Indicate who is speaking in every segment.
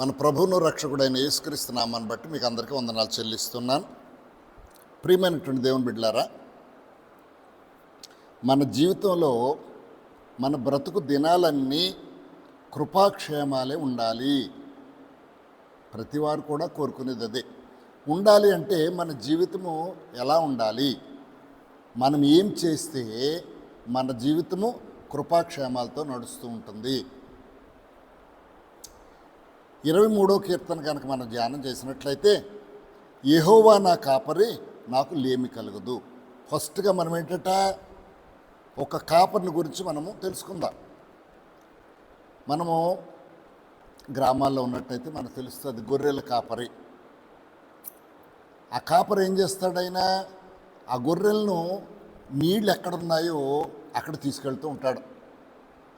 Speaker 1: మన ప్రభువును రక్షకుడైన యేసుక్రీస్తునామాన్ని బట్టి మీకు అందరికీ వందనాలు చెల్లిస్తున్నాను. ప్రియమైనటువంటి దేవుని బిడ్డలారా మన జీవితంలో మన బ్రతుకు దినాలన్నీ కృపాక్షేమాలే ఉండాలి. ప్రతివారు కూడా కోరుకునేది అదే. ఉండాలి అంటే మన జీవితము ఎలా ఉండాలి? మనం ఏం చేస్తే మన జీవితము కృపాక్షేమాలతో నడుస్తూ ఉంటుంది? ఇరవై మూడో కీర్తన కనుక మనం ధ్యానం చేసినట్లయితే యెహోవా నా కాపరి నాకు లేమి కలగదు. ఫస్ట్గా మనం ఏంటట? ఒక కాపరిని గురించి మనము తెలుసుకుందాం. మనము గ్రామాల్లో ఉన్నట్టయితే మనకు తెలుస్తుంది గొర్రెల కాపరి. ఆ కాపరి ఏం చేస్తాడైనా ఆ గొర్రెలను నీళ్ళు ఎక్కడున్నాయో అక్కడ తీసుకెళ్తూ ఉంటాడు.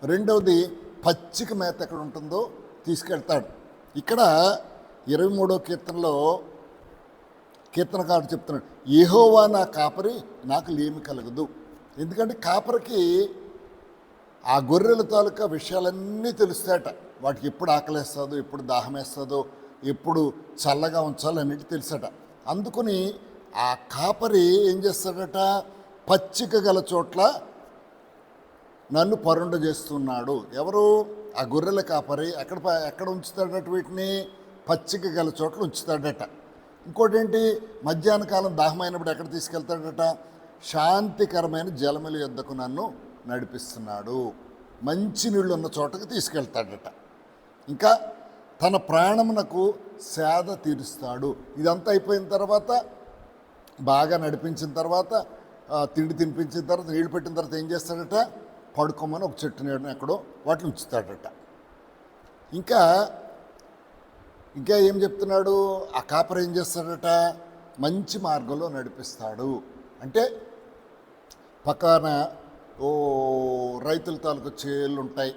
Speaker 1: రెండవది పచ్చిక మేత ఎక్కడ ఉంటుందో తీసుకెళ్తాడు. ఇక్కడ ఇరవై మూడో కీర్తనలో కీర్తనకారుడు చెప్తున్నాడు ఏహోవా నా కాపరి నాకు లేమి కలగదు. ఎందుకంటే కాపరికి ఆ గొర్రెల తాలూకా విషయాలన్నీ తెలుస్తాయట. వాటికి ఎప్పుడు ఆకలేస్తుందో ఎప్పుడు దాహం వేస్తుందో ఎప్పుడు చల్లగా ఉంచాలో అన్నిటి తెలుసట అందుకని ఆ కాపరి ఏం చేస్తాడట పచ్చిక గల చోట్ల నన్ను పరుండ చేస్తున్నాడు ఎవరు? ఆ గొర్రెల కాపరి ఎక్కడ ఎక్కడ ఉంచుతాడట వీటిని? పచ్చిక గల చోట్ల ఉంచుతాడట. ఇంకోటి ఏంటి మధ్యాహ్న కాలం దాహమైనప్పుడు ఎక్కడ తీసుకెళ్తాడట? శాంతికరమైన జలముల యొద్దకు నన్ను నడిపిస్తున్నాడు. మంచి నీళ్ళు ఉన్న చోటకు తీసుకెళ్తాడట. ఇంకా తన ప్రాణమునకు సేద తీరుస్తాడు. ఇదంతా అయిపోయిన తర్వాత బాగా నడిపించిన తర్వాత తిండి తినిపించిన తర్వాత నీళ్ళు పెట్టిన తర్వాత ఏం చేస్తాడట? పడుకోమని ఒక చెట్టు నీడను ఎక్కడో వాటిని ఉంచుతాడట. ఇంకా ఇంకా ఏం చెప్తున్నాడు? ఆ కాపర్ ఏం చేస్తాడట? మంచి మార్గంలో నడిపిస్తాడు. అంటే పక్కన ఓ రైతుల తాలూకు చేలు ఉంటాయి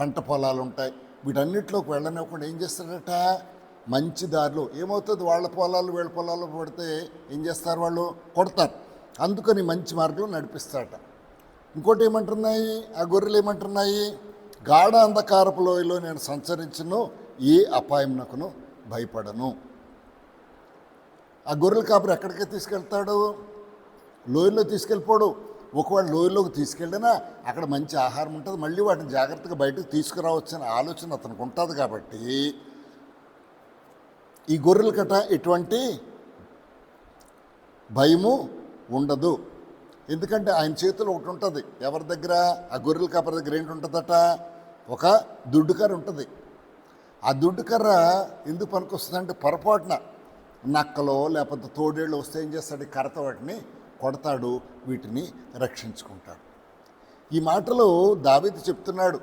Speaker 1: పంట పొలాలు ఉంటాయి. వీటన్నిటిలోకి వెళ్ళనివ్వకుండా ఏం చేస్తాడట? మంచి దారిలో ఏమవుతుంది? వాళ్ళ పొలాలు వీళ్ళ పొలాలు పడితే ఏం చేస్తారు వాళ్ళు? కొడతారు. అందుకని మంచి మార్గంలో నడిపిస్తాడట. ఇంకోటి ఏమంటున్నాయి ఆ గొర్రెలు ఏమంటున్నాయి గాఢ అంధకారపు లోయలో నేను సంచరించను ఏ అపాయంనకును భయపడను. ఆ గొర్రెల కాపురు ఎక్కడికి తీసుకెళ్తాడు? లోయల్లో తీసుకెళ్ళిపోడు. ఒకవేళ లోయలోకి తీసుకెళ్ళినా అక్కడ మంచి ఆహారం ఉంటుంది. మళ్ళీ వాటిని జాగ్రత్తగా బయటకు తీసుకురావచ్చు అనే ఆలోచన అతనికి ఉంటుంది కాబట్టి ఈ గొర్రెల కట ఎటువంటి భయము ఉండదు. ఎందుకంటే ఆయన చేతిలో ఒకటి ఉంటుంది. ఎవరి దగ్గర? ఆ గొర్రెల కాపరి దగ్గర ఏంటి ఉంటుందట? ఒక దుడ్డు కర్ర ఉంటుంది. ఆ దుడ్డు కర్ర ఎందుకు పనికొస్తుందంటే పొరపాటున నక్కలో లేకపోతే తోడేళ్ళు వస్తే ఏం చేస్తాడు? ఈ కర్రతో వాటిని కొడతాడు వీటిని రక్షించుకుంటాడు. ఈ మాటలు దావీదు చెప్తున్నాడు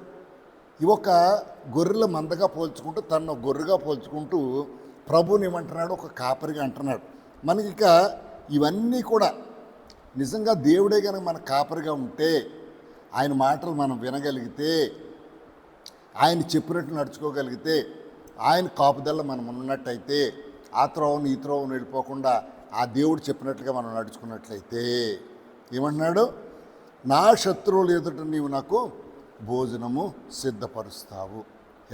Speaker 1: ఈ ఒక గొర్రెల మందగా పోల్చుకుంటూ తను గొర్రెగా పోల్చుకుంటూ ప్రభుని ఏమంటున్నాడు? ఒక కాపరిగా అంటున్నాడు. మనకి ఇక ఇవన్నీ కూడా నిజంగా దేవుడే కనుక మన కాపరిగా ఉంటే ఆయన మాటలు మనం వినగలిగితే ఆయన చెప్పినట్టు నడుచుకోగలిగితే ఆయన కాపుదల మనం ఉన్నట్టయితే ఆ త్రోవను ఈ త్రోవను వెళ్ళిపోకుండా ఆ దేవుడు చెప్పినట్లుగా మనం నడుచుకున్నట్లయితే ఏమంటున్నాడు? నా శత్రువులు ఎదుట నీవు నాకు భోజనము సిద్ధపరుస్తావు.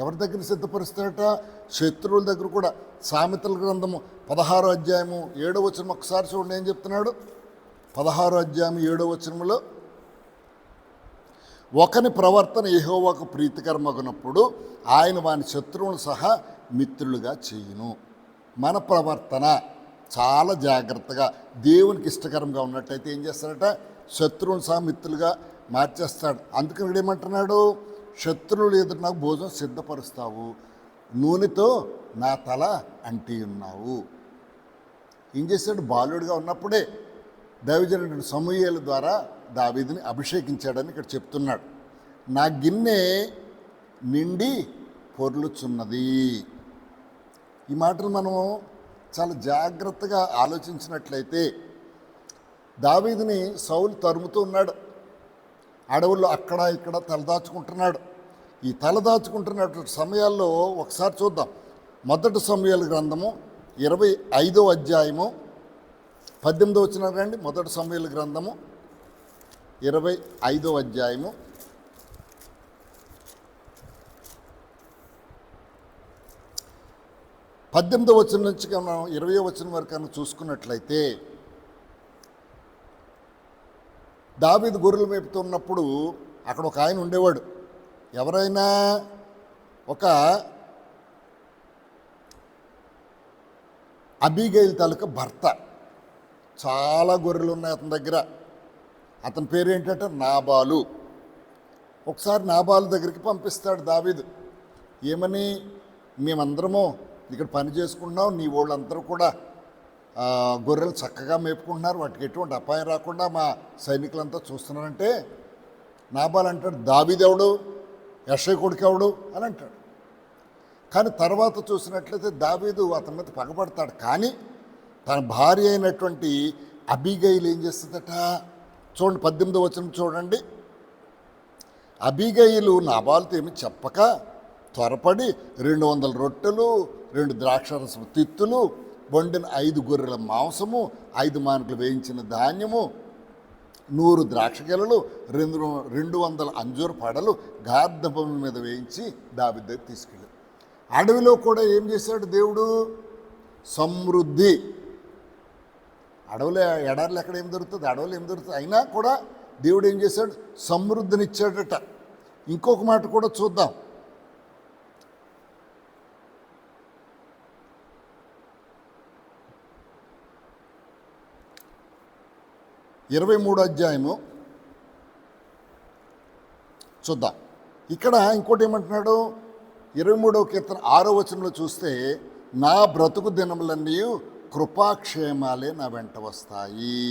Speaker 1: ఎవరి దగ్గర సిద్ధపరుస్తాడట? శత్రువుల దగ్గర కూడా. సామెతల గ్రంథము పదహారో అధ్యాయము ఏడో వచ్చిన ఒకసారి చూడండి ఏం చెప్తున్నాడు? పదహారో అధ్యాయం ఏడో వచనములో ఒకని ప్రవర్తన ఏహోవాకు ప్రీతికరమగినప్పుడు ఆయన వాని శత్రువును సహా మిత్రులుగా చేయును. మన ప్రవర్తన చాలా జాగ్రత్తగా దేవునికి ఇష్టకరంగా ఉన్నట్టయితే ఏం చేస్తాడట? శత్రువుని సహా మిత్రులుగా మార్చేస్తాడు. అందుకని వీడు ఏమంటున్నాడు? శత్రువులు ఎదురు నాకు భోజనం సిద్ధపరుస్తావు. నూనెతో నా తల అంటి ఉన్నావు. ఏం చేశాడు? బాలుడిగా ఉన్నప్పుడే దైవజనుడు సమూహల ద్వారా దావీదిని అభిషేకించాడని ఇక్కడ చెప్తున్నాడు. నా గిన్నె నిండి పొర్లుచున్నది. ఈ మాటలు మనము చాలా జాగ్రత్తగా ఆలోచించినట్లయితే దావీదిని సౌలు తరుముతూ ఉన్నాడు. అడవుల్లో అక్కడ ఇక్కడ తలదాచుకుంటున్నాడు ఈ తలదాచుకుంటున్నటువంటి సమయాల్లో ఒకసారి చూద్దాం. మొదటి సమయాల గ్రంథము ఇరవై ఐదో అధ్యాయము పద్దెనిమిదో వచ్చిన రండి మొదటి సమయాల గ్రంథము ఇరవై ఐదో అధ్యాయము. పద్దెనిమిదో వచ్చిన నుంచి మనం ఇరవై వచ్చిన వరకు కన్నా చూసుకున్నట్లయితే దావీదు గొర్రెలు మేపుతున్నప్పుడు అక్కడ ఒక ఆయన ఉండేవాడు. ఎవరైనా ఒక అబీగైల్ తాలూకా భర్త. చాలా గొర్రెలు ఉన్నాయి అతని దగ్గర. అతని పేరు ఏంటంటే నాబాలు. ఒకసారి నాబాలు దగ్గరికి పంపిస్తాడు దావీదు. ఏమని? మేమందరము ఇక్కడ పని చేసుకుంటున్నాం నీ వాళ్ళందరూ కూడా గొర్రెలు చక్కగా మేపుకుంటున్నారు వాటికి ఎటువంటి అపాయం రాకుండా మా సైనికులంతా చూస్తున్నారంటే నాబాల్ అంటాడు దావీదెవడు? యశయ్ కొడుకెవడు? అని అంటాడు. కానీ తర్వాత చూసినట్లయితే దావీదు అతని మీద పగబడతాడు. కానీ తన భార్య అయినటువంటి అబీగైలు ఏం చేస్తుందట? చూడండి పద్దెనిమిది వచనం చూడండి. అబీగయిలు నాబాలతో ఏమి చెప్పక త్వరపడి రెండు వందల రొట్టెలు రెండు ద్రాక్షరసము తిత్తులు వండిన ఐదు గొర్రెల మాంసము ఐదు మానకులు వేయించిన ధాన్యము నూరు ద్రాక్ష గెలలు రెండు రెండు వందల అంజూరు పడలు గార్ధపం మీద వేయించి దావి దగ్గర తీసుకెళ్ళి అడవిలో కూడా ఏం చేశాడు దేవుడు? సమృద్ధి. అడవులు ఎడారులు ఎక్కడ ఏం దొరుకుతుంది? అడవులు ఏం దొరుకుతుంది? అయినా కూడా దేవుడు ఏం చేశాడు? సమృద్ధినిచ్చాడట. ఇంకొక మాట కూడా చూద్దాం. ఇరవై మూడు అధ్యాయము. చూద్దాం. ఇక్కడ ఇంకోటి ఏమంటున్నాడు? ఇరవై మూడవ కీర్తన ఆరో వచనంలో చూస్తే నా బ్రతుకు దినములన్నీ కృపాక్షేమాలే నా వెంట వస్తాయి.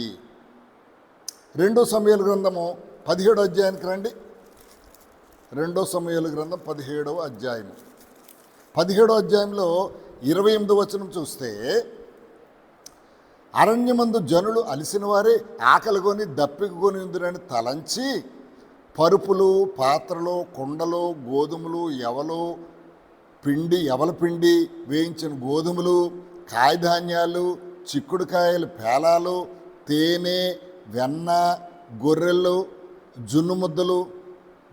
Speaker 1: రెండో సమయాల గ్రంథము పదిహేడో అధ్యాయానికి రండి. రెండో సమయాల గ్రంథం పదిహేడవ అధ్యాయం పదిహేడో అధ్యాయంలో ఇరవై ఎనిమిది వచనం చూస్తే అరణ్యమందు జనులు అలిసిన వారే ఆకలిగొని దప్పికొని ఉందిరని తలంచి పరుపులు పాత్రలు కుండలు గోధుమలు ఎవలు పిండి ఎవల పిండి వేయించిన గోధుమలు కాయధాన్యాలు చిక్కుడుకాయలు పేలాలు తేనె వెన్న గొర్రెలు జున్ను ముద్దలు.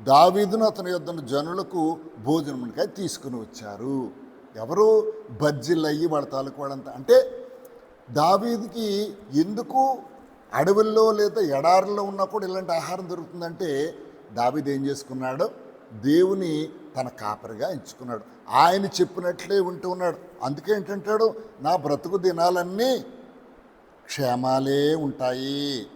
Speaker 1: దావీదును అతని యొద్దను జనులకు భోజనమునికై తీసుకుని వచ్చారు. ఎవరు? బజ్జీలు అయ్యి వాళ్ళ తాలూకు అంటే దావీదికి ఎందుకు అడవుల్లో లేదా ఎడారుల్లో ఉన్నా కూడా ఇలాంటి ఆహారం దొరుకుతుందంటే దావీది ఏం చేసుకున్నాడు? దేవుని తన కాపరిగా ఎంచుకున్నాడు. ఆయన చెప్పినట్లే ఉంటూ ఉన్నాడు. అందుకే ఏంటంటాడు? నా బ్రతుకు దినాలన్నీ క్షేమాలే ఉంటాయి.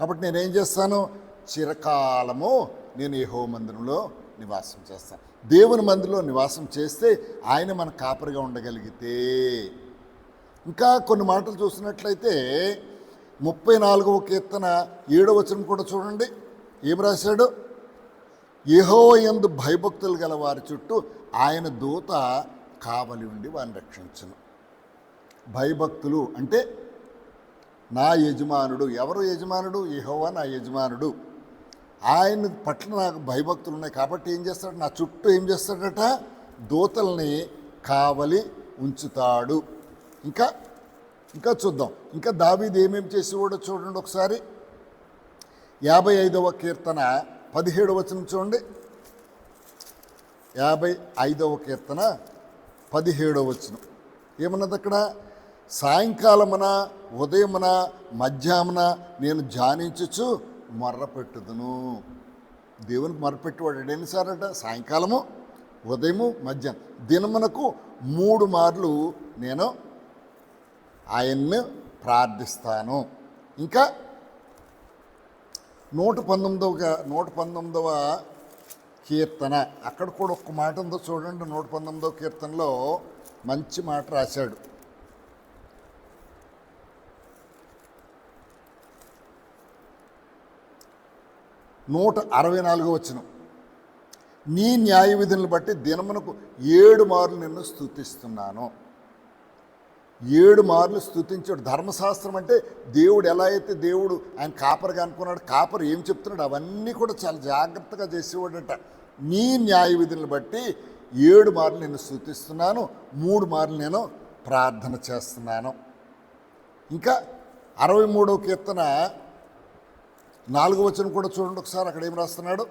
Speaker 1: కాబట్టి నేనేం చేస్తాను? చిరకాలము నేను ఏ మందిరంలో నివాసం చేస్తాను. దేవుని మందిరంలో నివాసం చేస్తే ఆయన మన కాపరిగా ఉండగలిగితే. ఇంకా కొన్ని మాటలు చూసినట్లయితే ముప్పై నాలుగవ కీర్తన ఏడవ వచనం కూడా చూడండి. ఏం రాశాడు? యహో ఎందు భయభక్తులు గల వారి చుట్టూ ఆయన దూత కావలి ఉండి వారిని రక్షించను. భయభక్తులు అంటే నా యజమానుడు ఎవరు యజమానుడు? యెహోవా నా యజమానుడు. ఆయన పట్ల నాకు భయభక్తులు ఉన్నాయి కాబట్టి ఏం చేస్తాడు? నా చుట్టూ ఏం చేస్తాడట? దూతల్ని కావలి ఉంచుతాడు. ఇంకా ఇంకా చూద్దాం. ఇంకా దావీది ఏమేమి చేసేవాడో చూడండి ఒకసారి. యాభై ఐదవ కీర్తన పదిహేడు వచనం చూడండి. యాభై ఐదవ కీర్తన పదిహేడవ వచనం. ఏమన్నది అక్కడ? సాయంకాలమున ఉదయమున మధ్యాహ్నమున నేను ధ్యానించచ్చు మర్రపెట్టుదును. దేవునికి మొరపెట్టేవాడు ఎన్నిసార్లట సాయంకాలము ఉదయము మధ్యాహ్నం. దినమునకు మూడు మార్లు నేను ఆయన్ని ప్రార్థిస్తాను. ఇంకా నూట పంతొమ్మిదవ నూట పంతొమ్మిదవ కీర్తన. అక్కడ కూడా ఒక్క మాట ఉందో చూడండి. నూట పంతొమ్మిదవ కీర్తనలో మంచి మాట రాశాడు. నూట అరవై నాలుగో వచ్చిన నీ న్యాయ విధులను బట్టి దినమునకు ఏడు మార్లు నిన్ను స్థుతిస్తున్నాను ఏడు మార్లు స్థుతించాడు ధర్మశాస్త్రం అంటే దేవుడు ఎలా అయితే దేవుడు ఆయన కాపరిగా అనుకున్నాడు కాపర్ ఏం చెప్తున్నాడు అవన్నీ కూడా చాలా జాగ్రత్తగా చేసేవాడట. నీ న్యాయ విధులను బట్టి ఏడు మార్లు నేను స్థుతిస్తున్నాను మూడు మార్లు నేను ప్రార్థన చేస్తున్నాను. ఇంకా అరవై మూడవ కీర్తన నాలుగు వచనం కూడా చూడండి ఒకసారి అక్కడ ఏం రాస్తున్నాడు?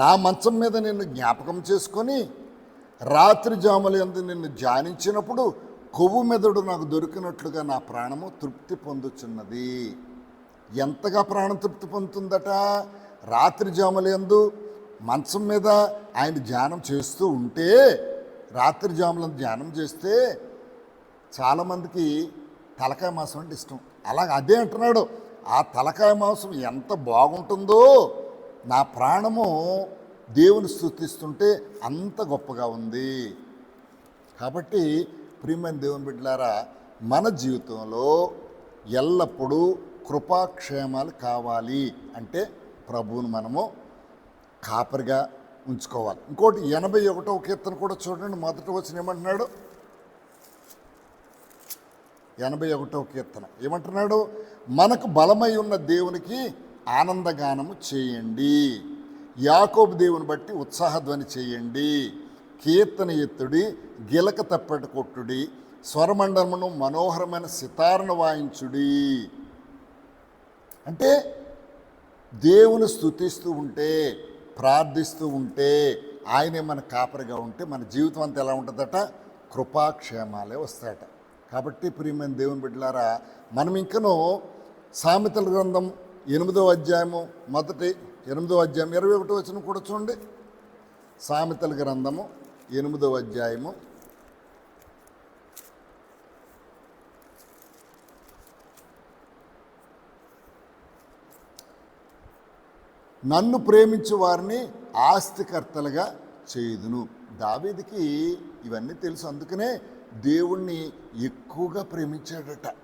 Speaker 1: నా మంచం మీద నిన్ను జ్ఞాపకం చేసుకొని రాత్రి జాములు ఎందు నిన్ను ధ్యానించినప్పుడు కొవ్వు మెదడు నాకు దొరికినట్లుగా నా ప్రాణము తృప్తి పొందుచున్నది. ఎంతగా ప్రాణం తృప్తి పొందుతుందట? రాత్రి జాములు ఎందు మంచం మీద ఆయన ధ్యానం చేస్తూ ఉంటే రాత్రి జాములను ధ్యానం చేస్తే చాలామందికి తలకాయ మాంసం అంటే ఇష్టం. అలాగ అదే అంటున్నాడు ఆ తలకాయ మాంసం ఎంత బాగుంటుందో నా ప్రాణము దేవుని స్థుతిస్తుంటే అంత గొప్పగా ఉంది. కాబట్టి ప్రియమైన దేవుని బిడ్డలారా మన జీవితంలో ఎల్లప్పుడూ కృపాక్షేమాలు కావాలి అంటే ప్రభువును మనము కాపరిగా ఉంచుకోవాలి. ఇంకోటి ఎనభై ఒకటో కీర్తన కూడా చూడండి మొదట వచ్చిన ఏమంటున్నాడు? ఎనభై ఒకటో కీర్తన ఏమంటున్నాడు? మనకు బలమై ఉన్న దేవునికి ఆనందగానము చేయండి. యాకోబు దేవుని బట్టి ఉత్సాహధ్వని చేయండి. కీర్తన ఎత్తుడి గిలక తప్పటి కొట్టుడి స్వరమండలమును మనోహరమైన సితారను వాయించుడి. అంటే దేవుని స్తుతిస్తూ ఉంటే ప్రార్థిస్తూ ఉంటే ఆయనే మన కాపరిగా ఉంటే మన జీవితం అంతా ఎలా ఉంటుందట? కృపాక్షేమాలే వస్తాయట. కాబట్టి ప్రియమైన దేవుని బిడ్డలారా మనం ఇంకనూ సామెతల గ్రంథం ఎనిమిదో అధ్యాయము మొదటి ఎనిమిదో అధ్యాయం ఇరవై ఒకటో వచ్చిన కూడా చూడండి. సామెతల గ్రంథము ఎనిమిదో అధ్యాయము. నన్ను ప్రేమించు వారిని ఆస్తికర్తలుగా చేయుదును. దావేదికి ఇవన్నీ తెలుసు. అందుకనే దేవుణ్ణి ఎక్కువగా ప్రేమించాడట.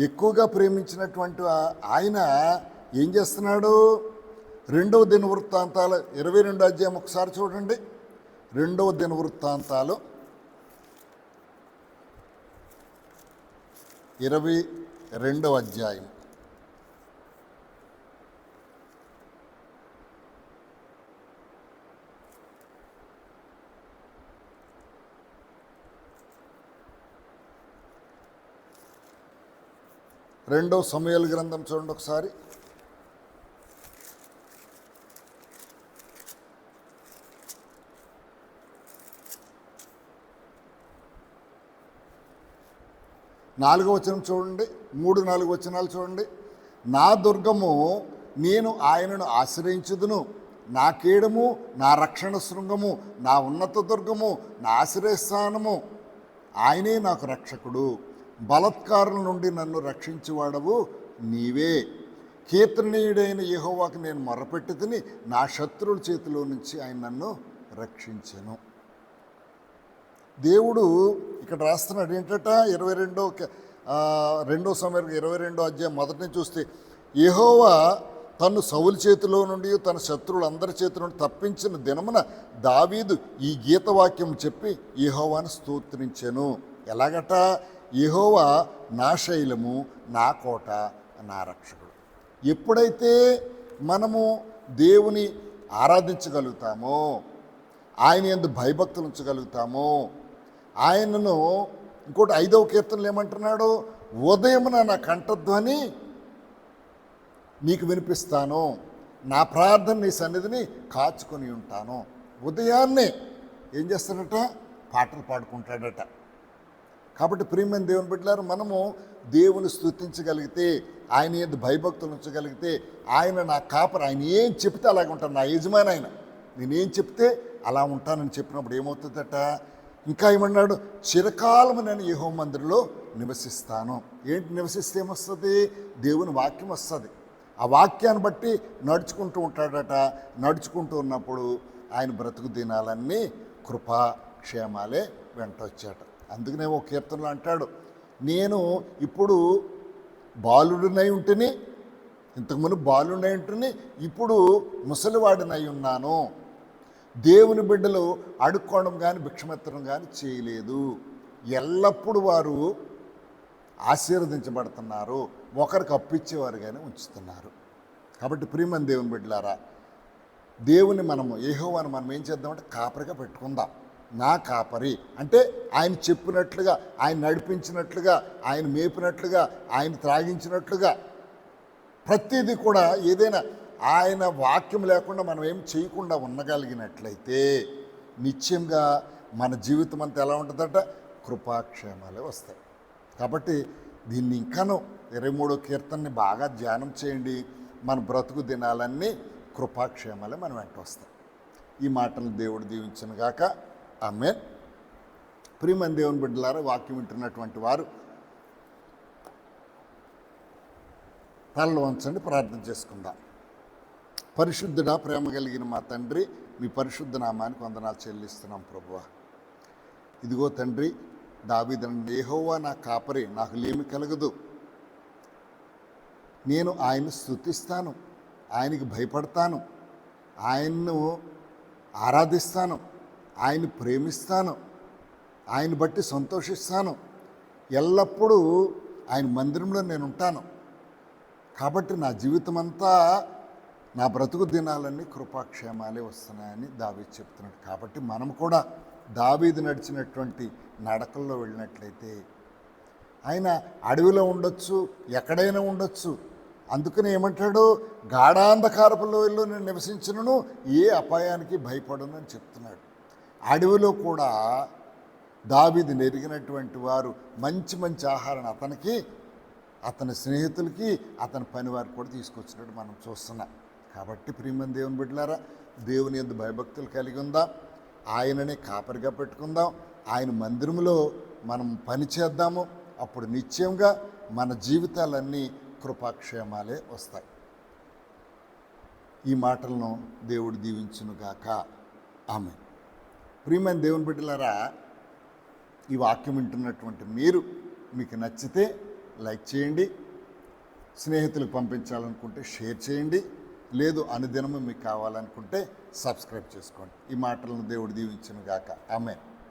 Speaker 1: ఎక్కువగా ప్రేమించినటువంటి ఆయన ఏం చేస్తున్నాడు? రెండవ దిన వృత్తాంతాలు ఇరవై రెండు అధ్యాయం ఒకసారి చూడండి. రెండవ దిన వృత్తాంతాలు ఇరవై రెండవ అధ్యాయం. రెండో సమయాల గ్రంథం చూడండి ఒకసారి. నాలుగో వచనం చూడండి మూడు నాలుగు వచనాలు చూడండి. నా దుర్గము నేను ఆయనను ఆశ్రయించుదును. నా కీడము నా రక్షణ శృంగము నా ఉన్నత దుర్గము నా ఆశ్రయస్థానము ఆయనే నాకు రక్షకుడు. బలత్కారుల నుండి నన్ను రక్షించేవాడవు నీవే. కీర్తనీయుడైన యహోవాకు నేను మొరపెట్టి తిని నా శత్రువుల చేతిలో నుంచి ఆయన నన్ను రక్షించెను. దేవుడు ఇక్కడ రాస్తున్నాడు. ఏంటట ఇరవై రెండో రెండో సమయం ఇరవై రెండో అధ్యాయం మొదటిని చూస్తే యహోవా తను సౌలు చేతిలో నుండి తన శత్రువులందరి చేతి నుండి తప్పించిన దినమున దావీదు ఈ గీతవాక్యం చెప్పి యహోవాను స్తోత్రించెను. ఎలాగట? యహోవా నా శైలము నా కోట నా రక్షకుడు. ఎప్పుడైతే మనము దేవుని ఆరాధించగలుగుతామో ఆయన ఎందు భయభక్తులు ఉంచగలుగుతామో ఆయనను ఇంకోటి ఐదవ కీర్తనలు ఏమంటున్నాడు? ఉదయమున నా కంఠధ్వని నీకు వినిపిస్తాను. నా ప్రార్థన నీ సన్నిధిని కాచుకొని ఉంటాను. ఉదయాన్నే ఏం చేస్తాడట? పాటలు పాడుకుంటాడట. కాబట్టి ప్రియమైన దేవుని బిడ్డలారు మనము దేవుని స్తుతించగలిగితే ఆయన ఏది భయభక్తులు ఉంచగలిగితే ఆయన నా కాపర ఆయన ఏం చెప్తే అలాగే ఉంటాను నా యజమాని ఆయన. నేనేం చెప్తే అలా ఉంటానని చెప్పినప్పుడు ఏమవుతుందట? ఇంకా ఏమన్నాడు? చిరకాలము నేను యహో మందిరంలో నివసిస్తాను. ఏంటి నివసిస్తే ఏమొస్తుంది? దేవుని వాక్యం వస్తుంది. ఆ వాక్యాన్ని బట్టి నడుచుకుంటూ ఉంటాడట. నడుచుకుంటూ ఉన్నప్పుడు ఆయన బ్రతుకు దినాలన్నీ కృపా క్షేమాలే వెంట వచ్చాట. అందుకనే ఓ కీర్తనలో అంటాడు నేను ఇప్పుడు బాలుడినై ఉంటేనే ఇంతకుముందు బాలుడినై ఉంటేనే ఇప్పుడు ముసలివాడినై ఉన్నాను. దేవుని బిడ్డలు అడుక్కోవడం కానీ భిక్షమెత్తడం కానీ చేయలేదు. ఎల్లప్పుడూ వారు ఆశీర్వదించబడుతున్నారు. ఒకరికి అప్పిచ్చేవారుగానే ఉంచుతున్నారు. కాబట్టి ప్రియమని దేవుని బిడ్డలారా దేవుని మనము ఏహోవాని మనం ఏం చేద్దామంటే కాపరిగా పెట్టుకుందాం. నా కాపరి. అంటే ఆయన చెప్పినట్లుగా ఆయన నడిపించినట్లుగా ఆయన మేపినట్లుగా ఆయన త్రాగించినట్లుగా ప్రతిదీ కూడా ఏదైనా ఆయన వాక్యం లేకుండా మనం ఏం చేయకుండా ఉండగలిగినట్లయితే నిత్యంగా మన జీవితం అంతా ఎలా ఉంటుందట? కృపాక్షేమాలే వస్తాయి. కాబట్టి దీన్ని ఇంకాను ఇరవై మూడో కీర్తనని బాగా ధ్యానం చేయండి. మన బ్రతుకు దినాలన్నీ కృపాక్షేమాలే మనం వెంట వస్తాయి. ఈ మాటలు దేవుడు దీవించను గాక. ఆమె ప్రియమని దేవుని బిడ్డలారా వాక్యం వింటున్నటువంటి వారు తలలో ఉంచండి ప్రార్థన చేసుకుందాం. పరిశుద్ధుడా ప్రేమ కలిగిన మా తండ్రి మీ పరిశుద్ధ నామానికి వందనాలు చెల్లిస్తున్నాం ప్రభువ. ఇదిగో తండ్రి దావిదను ఏహోవా నా కాపరి నాకు లేమి కలగదు. నేను ఆయన స్థుతిస్తాను ఆయనకి భయపడతాను ఆయన్ను ఆరాధిస్తాను ఆయన ప్రేమిస్తాను ఆయన బట్టి సంతోషిస్తాను. ఎల్లప్పుడూ ఆయన మందిరంలో నేను ఉంటాను. కాబట్టి నా జీవితం అంతా నా బ్రతుకు దినాలన్నీ కృపాక్షేమాలే వస్తున్నాయని దావీద్ చెప్తున్నాడు. కాబట్టి మనం కూడా దావీది నడిచినటువంటి నడకల్లో వెళ్ళినట్లయితే ఆయన అడవిలో ఉండొచ్చు ఎక్కడైనా ఉండొచ్చు. అందుకని ఏమంటాడు? గాఢాంధకారపు లోయల్లో నేను నివసించినను ఏ అపాయానికి భయపడను అని చెప్తున్నాడు. అడవిలో కూడా దావీది నెరిగినటువంటి వారు మంచి మంచి ఆహారాన్ని అతనికి అతని స్నేహితులకి అతని పని వారికి కూడా తీసుకొచ్చినట్టు మనం చూస్తున్నాం. కాబట్టి ప్రియమైన దేవుని బిడ్డలారా దేవుని ఎందు భయభక్తులు కలిగి ఉందాం. ఆయననే కాపరిగా పెట్టుకుందాం. ఆయన మందిరంలో మనం పని చేద్దాము. అప్పుడు నిశ్చయంగా మన జీవితాలన్నీ కృపాక్షేమాలే వస్తాయి. ఈ మాటలను దేవుడు దీవించునుగాక. ఆమె ప్రియమైన దేవుని బిడ్డలారా ఈ వాక్యం వింటున్నటువంటి మీరు మీకు నచ్చితే లైక్ చేయండి. స్నేహితులకు పంపించాలనుకుంటే షేర్ చేయండి. లేదు అనుదినము మీకు కావాలనుకుంటే సబ్స్క్రైబ్ చేసుకోండి. ఈ మాటలను దేవుడు దీవించను గాక ఆమె